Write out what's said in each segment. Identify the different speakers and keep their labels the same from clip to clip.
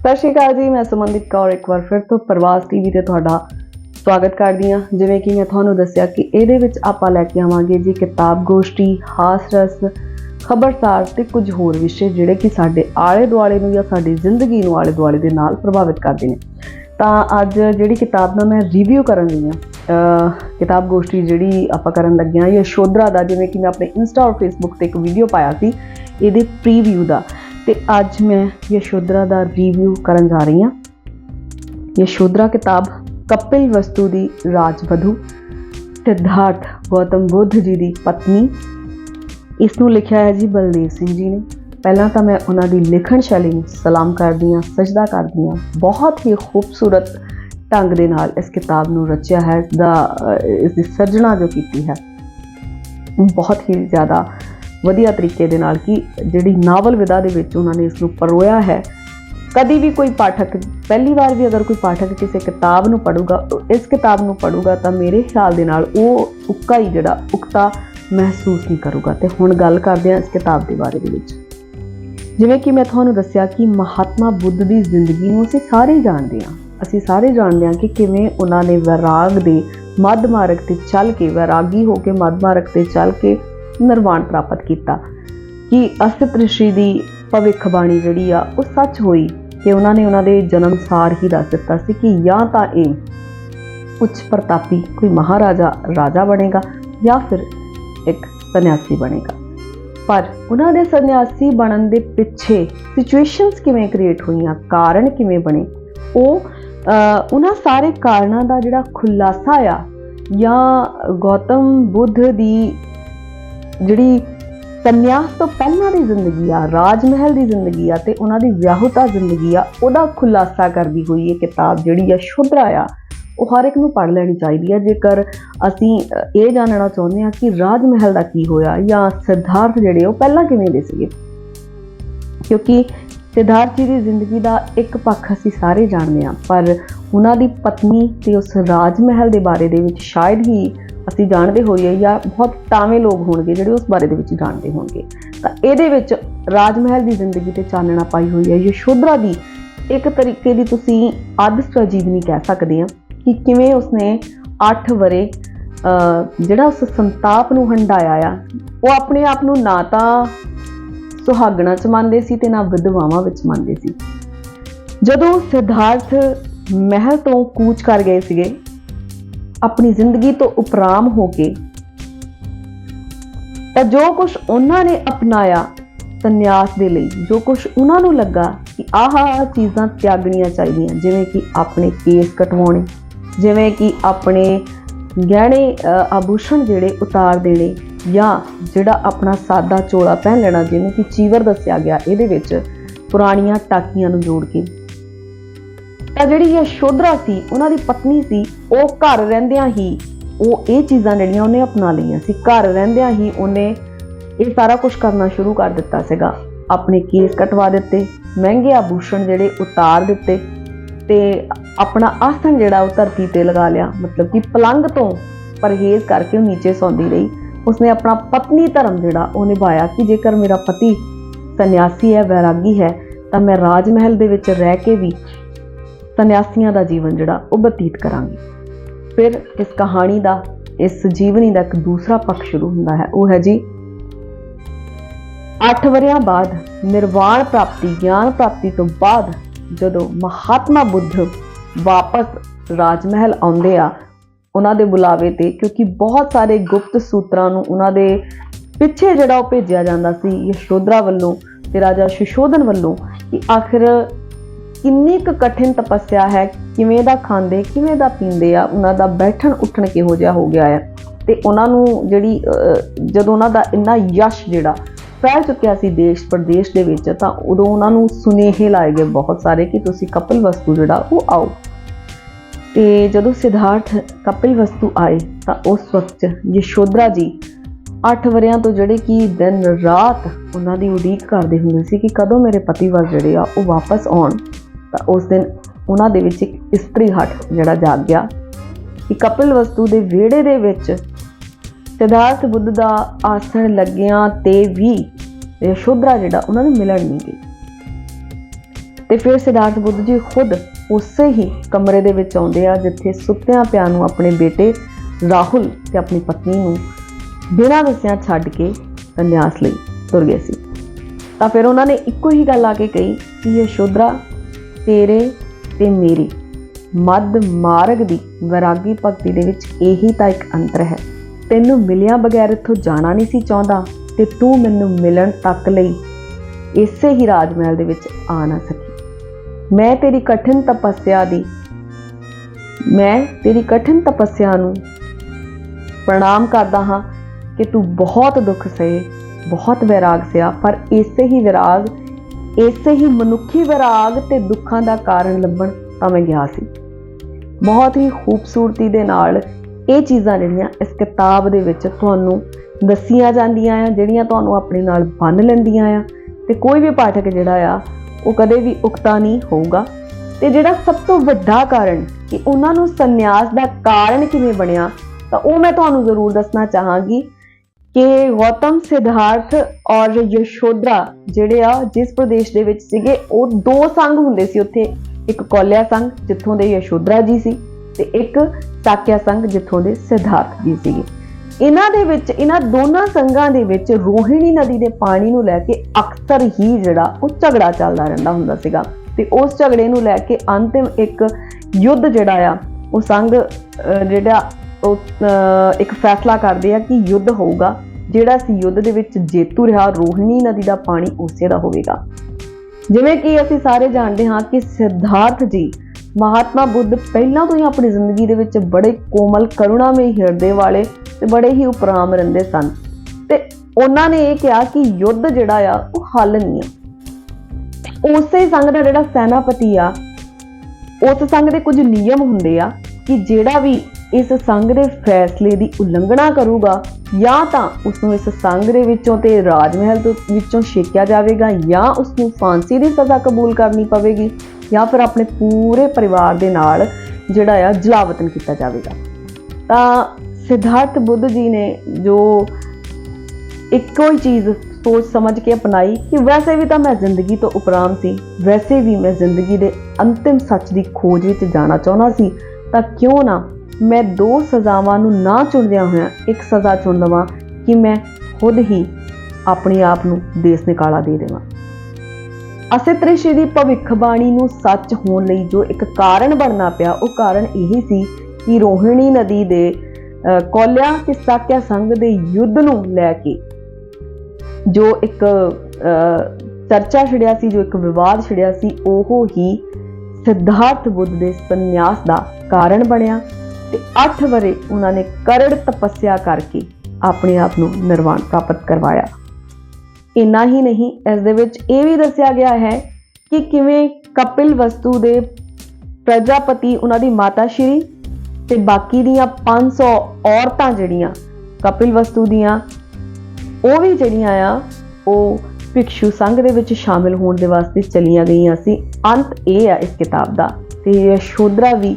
Speaker 1: ਸਤਿ ਸ਼੍ਰੀ ਅਕਾਲ ਜੀ, ਮੈਂ ਸੁਮਨਦੀਪ ਕੌਰ ਇੱਕ ਵਾਰ ਫਿਰ ਤੋਂ ਪ੍ਰਵਾਸ ਟੀਵੀ ਤੇ ਤੁਹਾਡਾ ਸਵਾਗਤ ਕਰਦੀ ਹਾਂ। ਜਿਵੇਂ ਕਿ ਮੈਂ ਤੁਹਾਨੂੰ ਦੱਸਿਆ ਕਿ ਇਹਦੇ ਵਿੱਚ ਆਪਾਂ ਲੈ ਕੇ ਆਵਾਂਗੇ ਜੀ ਕਿਤਾਬ ਗੋਸ਼ਟੀ ਹਾਸ ਰਸ ਖਬਰਸਾਰ ਤੇ ਕੁਝ ਹੋਰ ਵਿਸ਼ੇ ਜਿਹੜੇ ਕਿ ਸਾਡੇ ਆਲੇ ਦੁਆਲੇ ਨੂੰ ਜਾਂ ਸਾਡੀ ਜ਼ਿੰਦਗੀ ਨੂੰ ਆਲੇ ਦੁਆਲੇ ਦੇ ਨਾਲ ਪ੍ਰਭਾਵਿਤ ਕਰਦੇ ਨੇ। ਤਾਂ ਅੱਜ ਜਿਹੜੀ ਕਿਤਾਬ ਦਾ ਮੈਂ ਰਿਵਿਊ ਕਰਨ ਲਈ ਹਾਂ ਕਿਤਾਬ ਗੋਸ਼ਟੀ ਜਿਹੜੀ ਆਪਾਂ ਕਰਨ ਲੱਗੇ ਹਾਂ ਸ਼ੋਧਰਾ ਦਾ, ਜਿਵੇਂ ਕਿ ਮੈਂ ਆਪਣੇ ਇੰਸਟਾ ਔਰ ਫੇਸਬੁੱਕ ਤੇ ਇੱਕ ਵੀਡੀਓ ਪਾਇਆ ਸੀ, ਇਹਦੇ ਪ੍ਰੀਵਿਊ ਦਾ। ਤੇ ਅੱਜ ਮੈਂ ਯਸ਼ੋਦਰਾ ਦਾ ਰਿਵਿਊ ਕਰਨ ਜਾ ਰਹੀ ਹਾਂ। ਯਸ਼ੋਦਰਾ ਕਿਤਾਬ ਕਪਿਲ ਵਸਤੂ ਦੀ ਰਾਜਵਧੂ, ਸਿਧਾਰਥ ਗੌਤਮ ਬੁੱਧ ਜੀ ਦੀ ਪਤਨੀ। ਇਸ ਨੂੰ ਲਿਖਿਆ ਹੈ ਜੀ ਬਲਦੇਵ ਸਿੰਘ ਜੀ ਨੇ। ਪਹਿਲਾਂ ਤਾਂ ਮੈਂ ਉਹਨਾਂ ਦੀ ਲਿਖਣ ਸ਼ੈਲੀ ਨੂੰ ਸਲਾਮ ਕਰਦੀ ਹਾਂ, ਸਜਦਾ ਕਰਦੀ ਹਾਂ। ਬਹੁਤ ਹੀ ਖੂਬਸੂਰਤ ਢੰਗ ਦੇ ਨਾਲ ਇਸ ਕਿਤਾਬ ਨੂੰ ਰਚਿਆ ਹੈ ਇਸ ਦਾ ਇਸ ਦੀ ਸਿਰਜਣਾ ਜੋ ਕੀਤੀ ਹੈ, ਬਹੁਤ ਹੀ ਜ਼ਿਆਦਾ ਵਧੀਆ ਤਰੀਕੇ ਦੇ ਨਾਲ ਕਿ ਜਿਹੜੀ ਨਾਵਲ ਵਿਧਾ ਦੇ ਵਿੱਚ ਉਹਨਾਂ ਨੇ ਇਸ ਨੂੰ ਪਰੋਇਆ ਹੈ। ਕਦੀ ਵੀ ਕੋਈ ਪਾਠਕ, ਪਹਿਲੀ ਵਾਰ ਵੀ ਅਗਰ ਕੋਈ ਪਾਠਕ ਕਿਸੇ ਕਿਤਾਬ ਨੂੰ ਪੜੂਗਾ ਇਸ ਕਿਤਾਬ ਨੂੰ ਪੜੂਗਾ ਤਾਂ ਮੇਰੇ ਖਿਆਲ ਦੇ ਨਾਲ ਉਹ ਉੱਕਾ ਹੀ ਜਿਹੜਾ ਉਕਤਾ ਮਹਿਸੂਸ ਨਹੀਂ ਕਰੂਗਾ। ਤੇ ਹੁਣ ਗੱਲ ਕਰਦੇ ਹਾਂ ਇਸ ਕਿਤਾਬ ਦੇ ਬਾਰੇ ਦੇ ਵਿੱਚ। ਜਿਵੇਂ ਕਿ ਮੈਂ ਤੁਹਾਨੂੰ ਦੱਸਿਆ ਕਿ ਮਹਾਤਮਾ ਬੁੱਧ ਦੀ ਜ਼ਿੰਦਗੀ ਨੂੰ ਅਸੀਂ ਸਾਰੇ ਜਾਣਦੇ ਹਾਂ। ਅਸੀਂ ਸਾਰੇ ਜਾਣਦੇ ਹਾਂ ਕਿ ਕਿਵੇਂ ਉਹਨਾਂ ਨੇ ਵਿਰਾਗ ਦੇ ਮੱਧ ਮਾਰਗ ਤੇ ਚੱਲ ਕੇ, ਵਿਰਾਗੀ ਹੋ ਕੇ ਮੱਧ ਮਾਰਗ ਤੇ ਚੱਲ ਕੇ ਨਿਰਵਾਣ ਪ੍ਰਾਪਤ ਕੀਤਾ ਕਿ ਅਸਿਤ ਰਿਸ਼ੀ ਦੀ ਭਵਿੱਖਬਾਣੀ ਜਿਹੜੀ ਆ, ਉਹ ਸੱਚ ਹੋਈ ਕਿ ਉਹਨਾਂ ਨੇ ਉਹਨਾਂ ਦੇ ਜਨਮ ਸਾਰ ਹੀ ਦੱਸ ਦਿੱਤਾ ਸੀ ਕਿ ਜਾਂ ਤਾਂ ਇਹ ਉੱਚ ਪ੍ਰਤਾਪੀ ਕੋਈ ਮਹਾਰਾਜਾ, ਰਾਜਾ ਬਣੇਗਾ ਜਾਂ ਫਿਰ ਇੱਕ ਸੰਨਿਆਸੀ ਬਣੇਗਾ। ਪਰ ਉਹਨਾਂ ਦੇ ਸੰਨਿਆਸੀ ਬਣਨ ਦੇ ਪਿੱਛੇ ਸਿਚੁਏਸ਼ਨਸ ਕਿਵੇਂ ਕ੍ਰੀਏਟ ਹੋਈਆਂ, ਕਾਰਨ ਕਿਵੇਂ ਬਣੇ, ਉਹ ਉਹਨਾਂ ਸਾਰੇ ਕਾਰਨਾਂ ਦਾ ਜਿਹੜਾ ਖੁਲਾਸਾ ਆ ਜਾਂ ਗੌਤਮ ਬੁੱਧ ਦੀ ਜਿਹੜੀ ਸੰਨਿਆਸ ਤੋਂ ਪਹਿਲਾਂ ਦੀ ਜ਼ਿੰਦਗੀ ਆ ਰਾਜ ਮਹਿਲ ਦੀ ਜ਼ਿੰਦਗੀ ਆ ਤੇ ਉਹਨਾਂ ਦੀ ਵਿਆਹੁਤਾ ਜ਼ਿੰਦਗੀ ਆ, ਉਹਦਾ ਖੁਲਾਸਾ ਕਰਦੀ ਹੋਈ ਇਹ ਕਿਤਾਬ ਜਿਹੜੀ ਆ ਸ਼ੁਭਰਾ ਆ, ਉਹ ਹਰ ਇੱਕ ਨੂੰ ਪੜ੍ਹ ਲੈਣੀ ਚਾਹੀਦੀ ਹੈ ਜੇਕਰ ਅਸੀਂ ਇਹ ਜਾਣਨਾ ਚਾਹੁੰਦੇ ਹਾਂ ਕਿ ਰਾਜ ਮਹਿਲ ਦਾ ਕੀ ਹੋਇਆ ਜਾਂ ਸਿਧਾਰਥ ਜਿਹੜੇ ਉਹ ਪਹਿਲਾਂ ਕਿਵੇਂ ਦੇ ਸੀਗੇ? ਕਿਉਂਕਿ ਸਿਧਾਰਥ ਜੀ ਦੀ ਜ਼ਿੰਦਗੀ ਦਾ ਇੱਕ ਪੱਖ ਅਸੀਂ ਸਾਰੇ ਜਾਣਦੇ ਹਾਂ ਪਰ ਉਹਨਾਂ ਦੀ ਪਤਨੀ ਤੇ ਉਸ ਰਾਜ ਮਹਿਲ ਦੇ ਬਾਰੇ ਦੇ ਵਿੱਚ ਸ਼ਾਇਦ ਹੀ ਅਸੀਂ ਜਾਣਦੇ ਹੋਈਏ ਜਾਂ ਬਹੁਤ ਤਾਵੇਂ ਲੋਕ ਹੋਣਗੇ ਜਿਹੜੇ ਉਸ ਬਾਰੇ ਦੇ ਵਿੱਚ ਜਾਣਦੇ ਹੋਣਗੇ। ਤਾਂ ਇਹਦੇ ਵਿੱਚ ਰਾਜ ਮਹਿਲ ਦੀ ਜ਼ਿੰਦਗੀ ਤੇ ਚਾਨਣਾ ਪਾਈ ਹੋਈ ਹੈ। ਯਸ਼ੋਧਰਾ ਦੀ ਇੱਕ ਤਰੀਕੇ ਦੀ ਤੁਸੀਂ ਅੱਧ ਸਵਜੀਵਨੀ ਕਹਿ ਸਕਦੇ ਆ ਕਿ ਕਿਵੇਂ ਉਸਨੇ 8 ਵਰੇ ਅਹ, ਜਿਹੜਾ ਉਸ ਸੰਤਾਪ ਨੂੰ ਹੰਡਾਇਆ ਆ ਉਹ ਆਪਣੇ ਆਪ ਨੂੰ ਨਾ ਤਾਂ ਸੁਹਾਗਣਾ ਚ ਮੰਨਦੇ ਸੀ ਤੇ ਨਾ ਵਿਧਵਾਵਾਂ ਵਿੱਚ ਮੰਨਦੇ ਸੀ। ਜਦੋਂ ਸਿਧਾਰਥ ਮਹਿਲ ਤੋਂ ਕੂਚ ਕਰ ਗਏ ਸੀਗੇ ਆਪਣੀ ਜ਼ਿੰਦਗੀ ਤੋਂ ਉਪਰਾਮ ਹੋ ਕੇ। ਤਾਂ ਜੋ ਕੁਝ ਉਹਨਾਂ ਨੇ ਅਪਣਾਇਆ ਸੰਨਿਆਸ ਦੇ ਲਈ ਜੋ ਕੁਝ ਉਹਨਾਂ ਨੂੰ ਲੱਗਾ ਕਿ ਆਹ ਆਹ ਚੀਜ਼ਾਂ ਤਿਆਗਣੀਆਂ ਚਾਹੀਦੀਆਂ, ਜਿਵੇਂ ਕਿ ਆਪਣੇ ਕੇਸ ਕਟਵਾਉਣੇ, ਜਿਵੇਂ ਕਿ ਆਪਣੇ ਗਹਿਣੇ ਆਭੂਸ਼ਣ ਜਿਹੜੇ ਉਤਾਰ ਦੇਣੇ, ਜਾਂ ਜਿਹੜਾ ਆਪਣਾ ਸਾਦਾ ਚੋਲਾ ਪਹਿਨ ਲੈਣਾ, ਜਿਵੇਂ ਕਿ ਚੀਵਰ ਦੱਸਿਆ ਗਿਆ, ਇਹਦੇ ਵਿੱਚ ਪੁਰਾਣੀਆਂ ਟਾਕੀਆਂ ਨੂੰ ਜੋੜ ਕੇ। ਤਾਂ ਜਿਹੜੀ ਇਹ ਸ਼ੋਧਰਾ ਸੀ, ਉਹਨਾਂ ਦੀ ਪਤਨੀ ਸੀ, ਉਹ ਘਰ ਰਹਿੰਦਿਆਂ ਹੀ ਉਹ ਇਹ ਚੀਜ਼ਾਂ ਜਿਹੜੀਆਂ ਉਹਨੇ ਅਪਣਾ ਲਈਆਂ ਸੀ। ਘਰ ਰਹਿੰਦਿਆਂ ਹੀ ਉਹਨੇ ਇਹ ਸਾਰਾ ਕੁਝ ਕਰਨਾ ਸ਼ੁਰੂ ਕਰ ਦਿੱਤਾ ਸੀਗਾ। ਆਪਣੇ ਕੇਸ ਕਟਵਾ ਦਿੱਤੇ, ਮਹਿੰਗੇ ਆਭੂਸ਼ਣ ਜਿਹੜੇ ਉਤਾਰ ਦਿੱਤੇ ਤੇ ਆਪਣਾ ਆਸਣ ਜਿਹੜਾ ਉਹ ਧਰਤੀ ਤੇ ਲਗਾ ਲਿਆ। ਮਤਲਬ ਕਿ ਪਲੰਗ ਤੋਂ ਪਰਹੇਜ਼ ਕਰਕੇ ਉਹ ਨੀਚੇ ਸੌਂਦੀ ਰਹੀ। ਉਸਨੇ ਆਪਣਾ ਪਤਨੀ ਧਰਮ ਜਿਹੜਾ ਉਹ ਨਿਭਾਇਆ ਕਿ ਜੇਕਰ ਮੇਰਾ ਪਤੀ ਸੰਨਿਆਸੀ ਹੈ, ਵੈਰਾਗੀ ਹੈ, ਤਾਂ ਮੈਂ ਰਾਜ ਮਹਿਲ ਦੇ ਵਿੱਚ ਰਹਿ ਕੇ ਵੀ ਸੰਨਿਆਸੀਆਂ ਦਾ ਜੀਵਨ ਜਿਹੜਾ, ਉਹ ਬਤੀਤ ਕਰਾਂਗੇ। ਫਿਰ ਇਸ ਕਹਾਣੀ ਦਾ, ਇਸ ਜੀਵਨੀ ਦਾ ਇੱਕ ਦੂਸਰਾ ਪੱਖ ਸ਼ੁਰੂ ਹੁੰਦਾ ਹੈ। ਉਹ ਹੈ ਜੀ 8 ਵਰਿਆਂ ਬਾਅਦ ਨਿਰਵਾਣ ਪ੍ਰਾਪਤੀ, ਗਿਆਨ ਪ੍ਰਾਪਤੀ ਤੋਂ ਬਾਅਦ ਜਦੋਂ ਮਹਾਤਮਾ ਬੁੱਧ ਵਾਪਸ ਰਾਜ ਮਹਿਲ ਆਉਂਦੇ ਆ, ਉਹਨਾਂ ਦੇ ਬੁਲਾਵੇ ਤੇ, ਕਿਉਂਕਿ ਬਹੁਤ ਸਾਰੇ ਗੁਪਤ ਸੂਤਰਾਂ ਨੂੰ ਉਹਨਾਂ ਦੇ ਪਿੱਛੇ ਜਿਹੜਾ ਉਹ ਭੇਜਿਆ ਜਾਂਦਾ ਸੀ, ਯਸ਼ੋਧਰਾ ਵੱਲੋਂ ਤੇ ਰਾਜਾ ਸ਼ਿਸ਼ੋਧਨ ਵੱਲੋਂ ਕਿ ਆਖਿਰ ਕਿੰਨੀ ਕੁ ਕਠਿਨ ਤਪੱਸਿਆ ਹੈ, ਕਿਵੇਂ ਦਾ ਖਾਂਦੇ, ਕਿਵੇਂ ਦਾ ਪੀਂਦੇ ਆ, ਉਹਨਾਂ ਦਾ ਬੈਠਣ ਉੱਠਣ ਕਿਹੋ ਜਿਹਾ ਹੋ ਗਿਆ ਹੈ ਤੇ ਉਹਨਾਂ ਨੂੰ ਜਿਹੜੀ ਜਦੋਂ ਉਹਨਾਂ ਦਾ ਇੰਨਾ ਯਸ਼ ਜਿਹੜਾ ਫੈਲ ਚੁੱਕਿਆ ਸੀ ਦੇਸ਼ ਪ੍ਰਦੇਸ਼ ਦੇ ਵਿੱਚ, ਤਾਂ ਉਦੋਂ ਉਹਨਾਂ ਨੂੰ ਸੁਨੇਹੇ ਲਾਏ ਗਏ ਬਹੁਤ ਸਾਰੇ ਕਿ ਤੁਸੀਂ ਕਪਿਲ ਵਸਤੂ ਜਿਹੜਾ, ਉਹ ਆਓ। ਤੇ ਜਦੋਂ ਸਿਧਾਰਥ ਕਪਿਲ ਵਸਤੂ ਆਏ, ਤਾਂ ਉਸ ਵਕਤ ਯਸ਼ੋਧਰਾ ਜੀ 8 ਵਰਿਆਂ ਤੋਂ ਜਿਹੜੇ ਕਿ ਦਿਨ ਰਾਤ ਉਹਨਾਂ ਦੀ ਉਡੀਕ ਕਰਦੇ ਹੁੰਦੇ ਸੀ ਕਿ ਕਦੋਂ ਮੇਰੇ ਪਤੀ ਵਰ ਜਿਹੜੇ ਆ ਉਹ ਵਾਪਸ ਆਉਣ। ਤਾਂ ਉਸ ਦਿਨ ਉਹਨਾਂ ਦੇ ਵਿੱਚ ਇੱਕ ਇਸਤਰੀ ਹੱਟ ਜਿਹੜਾ ਜਾਗ ਗਿਆ ਕਿ ਕਪਿਲ ਵਸਤੂ ਦੇ ਵਿਹੜੇ ਦੇ ਵਿੱਚ ਸਿਧਾਰਥ ਬੁੱਧ ਦਾ ਆਸਣ ਲੱਗਿਆਂ ਤੇ ਵੀ ਯਸ਼ੋਧਰਾ ਜਿਹੜਾ ਉਹਨਾਂ ਨੂੰ ਮਿਲਣ ਨਹੀਂ ਗਈ। ਤੇ ਫਿਰ ਸਿਧਾਰਥ ਬੁੱਧ ਜੀ ਖੁਦ ਉਸੇ ਹੀ ਕਮਰੇ ਦੇ ਵਿੱਚ ਆਉਂਦੇ ਆ, ਜਿੱਥੇ ਸੁੱਤਿਆਂ ਪਿਆ ਨੂੰ ਆਪਣੇ ਬੇਟੇ ਰਾਹੁਲ ਤੇ ਆਪਣੀ ਪਤਨੀ ਨੂੰ ਬਿਨਾਂ ਦੱਸਿਆ ਛੱਡ ਕੇ ਸੰਨਿਆਸ ਲਈ ਤੁਰ ਗਏ ਸੀ। ਤਾਂ ਫਿਰ ਉਹਨਾਂ ਨੇ ਇੱਕੋ ਹੀ ਗੱਲ ਆ ਕੇ ਕਹੀ ਕਿ ਯਸ਼ੋਦਰਾ ਤੇਰੇ ਤੇ ਮੇਰੇ। ਮੱਧ ਮਾਰਗ ਦੀ ਵੈਰਾਗੀ ਭਗਤੀ ਦੇ ਵਿੱਚ ਇਹੀ ਤਾਂ ਇੱਕ ਅੰਤਰ ਹੈ। ਤੈਨੂੰ ਮਿਲਿਆ ਬਗੈਰ ਇੱਥੋਂ ਜਾਣਾ ਨਹੀਂ ਸੀ ਚਾਹੁੰਦਾ ਤੇ ਤੂੰ ਮੈਨੂੰ ਮਿਲਣ ਤੱਕ ਲਈ ਇਸੇ ਹੀ ਰਾਜ ਮਹਿਲ ਦੇ ਵਿੱਚ ਆ ਨਾ ਸਕੀ। ਮੈਂ ਤੇਰੀ ਕਠਿਨ ਤਪੱਸਿਆ ਦੀ, ਮੈਂ ਤੇਰੀ ਕਠਿਨ ਤਪੱਸਿਆ ਨੂੰ ਪ੍ਰਣਾਮ ਕਰਦਾ ਹਾਂ ਕਿ ਤੂੰ ਬਹੁਤ ਦੁੱਖ ਸਹੇ, ਬਹੁਤ ਵਿਰਾਗ ਸਿਆ ਪਰ ਇਸੇ ਹੀ ਵਿਰਾਗ ਇਸੇ ਹੀ ਮਨੁੱਖੀ ਵਿਰਾਗ ਤੇ ਦੁੱਖਾਂ ਦਾ ਕਾਰਨ ਲੱਭਣ ਤਾਂ ਮੈਂ ਗਿਆ ਸੀ। ਬਹੁਤ ਹੀ ਖੂਬਸੂਰਤੀ ਦੇ ਨਾਲ ਇਹ ਚੀਜ਼ਾਂ ਜਿਹੜੀਆਂ ਇਸ ਕਿਤਾਬ ਦੇ ਵਿੱਚ ਤੁਹਾਨੂੰ ਦੱਸੀਆਂ ਜਾਂਦੀਆਂ ਆ, ਜਿਹੜੀਆਂ ਤੁਹਾਨੂੰ ਆਪਣੇ ਨਾਲ ਬੰਨ ਲੈਂਦੀਆਂ ਆ ਤੇ ਕੋਈ ਵੀ ਪਾਠਕ ਜਿਹੜਾ ਆ, ਉਹ ਕਦੇ ਵੀ ਉਕਤਾ ਨਹੀਂ ਹੋਊਗਾ। ਤੇ ਜਿਹੜਾ ਸਭ ਤੋਂ ਵੱਡਾ ਕਾਰਨ ਕਿ ਉਹਨਾਂ ਨੂੰ ਸੰਨਿਆਸ ਦਾ ਕਾਰਨ ਕਿਵੇਂ ਬਣਿਆ, ਤਾਂ ਉਹ ਮੈਂ ਤੁਹਾਨੂੰ ਜ਼ਰੂਰ ਦੱਸਣਾ ਚਾਹਾਂਗੀ। ਕਿ ਗੌਤਮ ਸਿਧਾਰਥ ਔਰ ਯਸ਼ੋਦਰਾ ਜਿਹੜੇ ਆ ਜਿਸ ਪ੍ਰਦੇਸ਼ ਦੇ ਵਿੱਚ ਸੀਗੇ ਉਹ ਦੋ ਸੰਘ ਹੁੰਦੇ ਸੀ ਉੱਥੇ। ਇੱਕ ਕੌਲਿਆ ਸੰਘ ਜਿੱਥੋਂ ਦੇ ਯਸ਼ੋਦਰਾ ਜੀ ਸੀ ਤੇ ਇੱਕ ਸਾਕਿਆ ਸੰਘ ਜਿੱਥੋਂ ਦੇ ਸਿਧਾਰਥ ਜੀ ਸੀਗੇ। ਇਹਨਾਂ ਦੇ ਵਿੱਚ ਇਹਨਾਂ ਦੋਨਾਂ ਸੰਘਾਂ ਦੇ ਵਿੱਚ ਰੋਹਿਣੀ ਨਦੀ ਦੇ ਪਾਣੀ ਨੂੰ ਲੈ ਕੇ ਅਕਸਰ ਹੀ ਜਿਹੜਾ ਉਹ ਝਗੜਾ ਚੱਲਦਾ ਰਹਿੰਦਾ ਹੁੰਦਾ ਸੀਗਾ। ਤੇ ਉਸ ਝਗੜੇ ਨੂੰ ਲੈ ਕੇ ਅੰਤਿਮ ਇੱਕ ਯੁੱਧ ਜਿਹੜਾ ਆ ਉਹ ਸੰਘ ਅਹ, ਜਿਹੜਾ ਇੱਕ ਫੈਸਲਾ ਕਰਦੇ ਆ ਕਿ ਯੁੱਧ ਹੋਊਗਾ, ਜਿਹੜਾ ਸੀ ਯੁੱਧ ਦੇ ਵਿੱਚ ਜੇਤੂ ਰਿਹਾ, ਰੋਹਿਣੀ ਨਦੀ ਦਾ ਪਾਣੀ ਉਸੇ ਦਾ ਹੋਵੇਗਾ। ਜਿਵੇਂ ਕਿ ਅਸੀਂ ਸਾਰੇ ਜਾਣਦੇ ਹਾਂ ਕਿ ਸਿਧਾਰਥ ਜੀ, ਮਹਾਤਮਾ ਬੁੱਧ ਪਹਿਲਾਂ ਤੋਂ ਹੀ ਆਪਣੀ ਜ਼ਿੰਦਗੀ ਦੇ ਵਿੱਚ ਬੜੇ ਕੋਮਲ, ਕਰੁਣਾਮਈ ਹਿਰਦੇ ਵਾਲੇ ਤੇ ਬੜੇ ਹੀ ਉਪਰਾਮ ਰਹਿੰਦੇ ਸਨ। ਤੇ ਉਹਨਾਂ ਨੇ ਇਹ ਕਿਹਾ ਕਿ ਯੁੱਧ ਜਿਹੜਾ ਆ, ਉਹ ਹੱਲ ਨਹੀਂ ਆ। ਉਸੇ ਸੰਗ ਦਾ ਜਿਹੜਾ ਸੈਨਾਪਤੀ ਆ, ਉਸ ਸੰਘ ਦੇ ਕੁਝ ਨਿਯਮ ਹੁੰਦੇ ਆ ਕਿ ਜਿਹੜਾ ਵੀ ਇਸ ਸੰਘ ਦੇ ਫੈਸਲੇ ਦੀ ਉਲੰਘਣਾ ਕਰੂਗਾ ਜਾਂ ਤਾਂ ਉਸ ਨੂੰ ਇਸ ਸੰਘ ਦੇ ਵਿੱਚੋਂ ਤੇ ਰਾਜ ਮਹਿਲ ਵਿੱਚੋਂ ਛੇਕਿਆ ਜਾਵੇਗਾ ਜਾਂ ਉਸ ਨੂੰ ਫਾਂਸੀ ਦੀ ਸਜ਼ਾ ਕਬੂਲ ਕਰਨੀ ਪਵੇਗੀ ਜਾਂ ਫਿਰ ਆਪਣੇ ਪੂਰੇ ਪਰਿਵਾਰ ਦੇ ਨਾਲ ਜਿਹੜਾ ਆ ਜਲਾਵਤਨ ਕੀਤਾ ਜਾਵੇਗਾ। ਤਾਂ ਸਿਧਾਰਥ ਬੁੱਧ ਜੀ ਨੇ ਜੋ ਇੱਕੋ ਹੀ ਚੀਜ਼ ਸੋਚ ਸਮਝ ਕੇ ਅਪਣਾਈ ਕਿ ਵੈਸੇ ਵੀ ਤਾਂ ਮੈਂ ਜ਼ਿੰਦਗੀ ਤੋਂ ਉਪਰਾਮ ਸੀ, ਵੈਸੇ ਵੀ ਮੈਂ ਜ਼ਿੰਦਗੀ ਦੇ ਅੰਤਿਮ ਸੱਚ ਦੀ ਖੋਜ ਵਿੱਚ ਜਾਣਾ ਚਾਹੁੰਦਾ ਸੀ, ਤਾਂ ਕਿਉਂ ਨਾ ਮੈਂ ਦੋ ਸਜ਼ਾਵਾਂ ਨੂੰ ਨਾ ਚੁਣਦਿਆਂ ਹੋਇਆਂ ਇੱਕ ਸਜ਼ਾ ਚੁਣ ਲਵਾਂ ਕਿ ਮੈਂ ਖੁਦ ਹੀ ਆਪਣੇ ਆਪ ਨੂੰ ਦੇਸ ਨਿਕਾਲਾ ਦੇ ਦੇਵਾਂ। ਅਸੇ ਤ੍ਰਿਸ਼ੀ ਦੀ ਭਵਿੱਖਬਾਣੀ ਨੂੰ ਸੱਚ ਹੋਣ ਲਈ ਜੋ ਇੱਕ ਕਾਰਨ ਬਣਨਾ ਪਿਆ ਉਹ ਕਾਰਨ ਇਹੀ ਸੀ ਕਿ ਰੋਹਿਣੀ ਨਦੀ ਦੇ ਅਹ, ਕੌਲਿਆ ਤੇ ਸਾਕਿਆ ਸੰਘ ਦੇ ਯੁੱਧ ਨੂੰ ਲੈ ਕੇ ਜੋ ਇੱਕ ਅਹ, ਚਰਚਾ ਛਿੜਿਆ ਸੀ ਜੋ ਇੱਕ ਵਿਵਾਦ ਛਿੜਿਆ ਸੀ ਉਹ ਹੀ ਸਿਧਾਰਥ ਬੁੱਧ ਦੇ ਸੰਨਿਆਸ ਦਾ ਕਾਰਨ ਬਣਿਆ। ਤੇ 8 ਵਰੇ ਉਹਨਾਂ ਨੇ ਕਰੜ ਤਪੱਸਿਆ ਕਰਕੇ ਆਪਣੇ ਆਪ ਨੂੰ ਨਿਰਵਾਣ ਪ੍ਰਾਪਤ ਕਰਵਾਇਆ। ਇੰਨਾ ਹੀ ਨਹੀਂ, ਇਸ ਦੇ ਵਿੱਚ ਇਹ ਵੀ ਦੱਸਿਆ ਗਿਆ ਹੈ ਕਿ ਕਿਵੇਂ ਕਪਿਲ ਵਸਤੂ ਦੇ ਪ੍ਰਜਾਪਤੀ ਉਹਨਾਂ ਦੀ ਮਾਤਾ ਸ਼੍ਰੀ ਤੇ ਬਾਕੀ ਦੀਆਂ 500 ਔਰਤਾਂ ਜਿਹੜੀਆਂ ਕਪਿਲ ਵਸਤੂ ਦੀਆਂ, ਉਹ ਵੀ ਜਿਹੜੀਆਂ ਆ, ਉਹ ਭਿਕਸ਼ੂ ਸੰਘ ਦੇ ਵਿੱਚ ਸ਼ਾਮਿਲ ਹੋਣ ਦੇ ਵਾਸਤੇ ਚਲੀਆਂ ਗਈਆਂ ਸੀ। ਅੰਤ ਇਹ ਆ ਇਸ ਕਿਤਾਬ ਦਾ। ਤੇ ਯਸ਼ੋਦਰਾ ਵੀ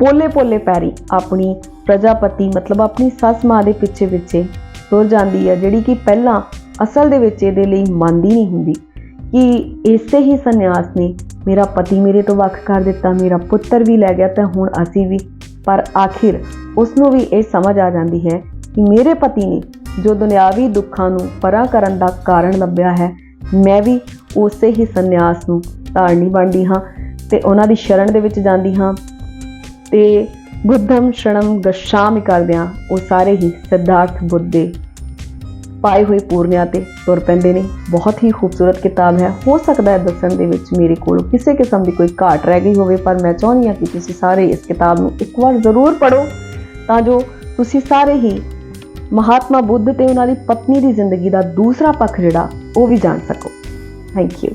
Speaker 1: ਪੋਲੇ ਪੋਲੇ ਪੈਰੀ ਆਪਣੀ ਪ੍ਰਜਾਪਤੀ, ਮਤਲਬ ਆਪਣੀ ਸੱਸ ਮਾਂ ਦੇ ਪਿੱਛੇ ਪਿੱਛੇ ਤੁਰ ਜਾਂਦੀ ਹੈ ਜਿਹੜੀ ਕਿ ਪਹਿਲਾਂ ਅਸਲ ਦੇ ਵਿੱਚ ਇਹਦੇ ਲਈ ਮੰਨਦੀ ਨਹੀਂ ਹੁੰਦੀ। ਕਿ ਇਸੇ ਹੀ ਸੰਨਿਆਸ ਨੇ ਮੇਰਾ ਪਤੀ ਮੇਰੇ ਤੋਂ ਵੱਖ ਕਰ ਦਿੱਤਾ, ਮੇਰਾ ਪੁੱਤਰ ਵੀ ਲੈ ਗਿਆ, ਤੇ ਹੁਣ ਅਸੀਂ ਵੀ। ਪਰ ਆਖਿਰ ਉਸ ਨੂੰ ਵੀ ਇਹ ਸਮਝ ਆ ਜਾਂਦੀ ਹੈ ਕਿ ਮੇਰੇ ਪਤੀ ਨੇ ਜੋ ਦੁਨਿਆਵੀ ਦੁੱਖਾਂ ਨੂੰ ਪਰਾਂ ਕਰਨ ਦਾ ਕਾਰਨ ਲੱਭਿਆ ਹੈ, ਮੈਂ ਵੀ ਉਸੇ ਹੀ ਸੰਨਿਆਸ ਨੂੰ ਧਾਰਨੀ ਬਣਦੀ ਹਾਂ ਤੇ ਉਹਨਾਂ ਦੀ ਸ਼ਰਨ ਦੇ ਵਿੱਚ ਜਾਂਦੀ ਹਾਂ। ਤੇ ਬੁੱਧਮ ਸ਼ਰਣਮ ਗਸ਼ਾਮਿ ਕਰਦਿਆਂ ਉਹ ਸਾਰੇ ਹੀ ਸਿਧਾਰਥ ਬੁੱਧ ਦੇ ਪਾਏ ਹੋਏ ਪੂਰਨਿਆਂ ਤੇ ਤੁਰ ਪੈਂਦੇ ਨੇ। ਬਹੁਤ ਹੀ ਖੂਬਸੂਰਤ ਕਿਤਾਬ ਹੈ। ਹੋ ਸਕਦਾ ਹੈ ਦੱਸਣ ਦੇ ਵਿੱਚ ਮੇਰੇ ਕੋਲ ਕਿਸੇ ਕਿਸਮ ਦੀ ਕੋਈ ਘਾਟ ਰਹਿ ਗਈ ਹੋਵੇ, ਪਰ ਮੈਂ ਚਾਹੁੰਦੀ ਹਾਂ ਕਿ ਤੁਸੀਂ ਸਾਰੇ ਇਸ ਕਿਤਾਬ ਨੂੰ ਇੱਕ ਵਾਰ ਜ਼ਰੂਰ ਪੜੋ ਤਾਂ ਜੋ ਤੁਸੀਂ ਸਾਰੇ ਹੀ ਮਹਾਤਮਾ ਬੁੱਧ ਤੇ ਉਹਨਾਂ ਦੀ ਪਤਨੀ ਦੀ ਜ਼ਿੰਦਗੀ ਦਾ ਦੂਸਰਾ ਪੱਖ ਜਿਹੜਾ ਉਹ ਵੀ ਜਾਣ ਸਕੋ। Thank you